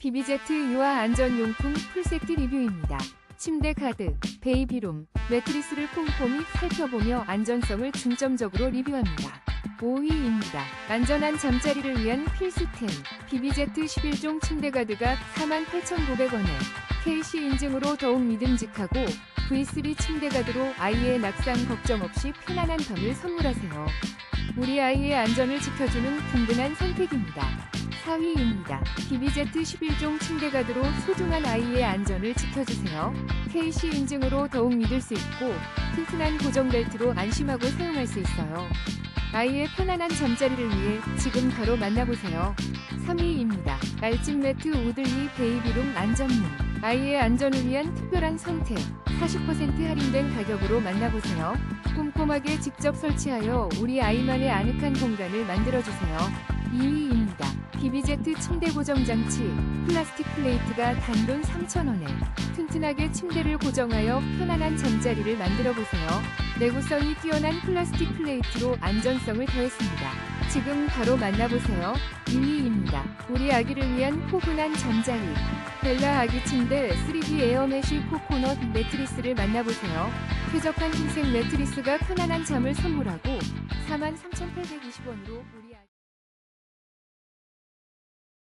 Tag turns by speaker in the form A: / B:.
A: 비비제트 유아 안전용품 풀세트 리뷰입니다. 침대 가드, 베이비룸, 매트리스를 꼼꼼히 살펴보며 안전성을 중점적으로 리뷰합니다. 5위입니다. 안전한 잠자리를 위한 필수템 비비제트 11종 침대 가드가 48,900원에 KC 인증으로 더욱 믿음직하고 V3 침대 가드로 아이의 낙상 걱정 없이 편안한 밤을 선물하세요. 우리 아이의 안전을 지켜주는 든든한 선택입니다. 4위입니다. 비비제트 11종 침대 가드로 소중한 아이의 안전을 지켜주세요. KC 인증으로 더욱 믿을 수 있고 튼튼한 고정 벨트로 안심하고 사용할 수 있어요. 아이의 편안한 잠자리를 위해 지금 바로 만나보세요. 3위입니다. 알집 매트 우들리 베이비룸 안전문 아이의 안전을 위한 특별한 선택 40% 할인된 가격으로 만나보세요. 꼼꼼하게 직접 설치하여 우리 아이만의 아늑한 공간을 만들어주세요. 2위입니다. 비비제트 침대 고정 장치 플라스틱 플레이트가 단돈 3,000원에 튼튼하게 침대를 고정하여 편안한 잠자리를 만들어 보세요. 내구성이 뛰어난 플라스틱 플레이트로 안전성을 더했습니다. 지금 바로 만나보세요. 2위입니다. 우리 아기를 위한 포근한 잠자리 벨라 아기 침대 3D 에어메쉬 코코넛 매트리스를 만나보세요. 쾌적한 흰색 매트리스가 편안한 잠을 선물하고 43,820원으로 우리 아이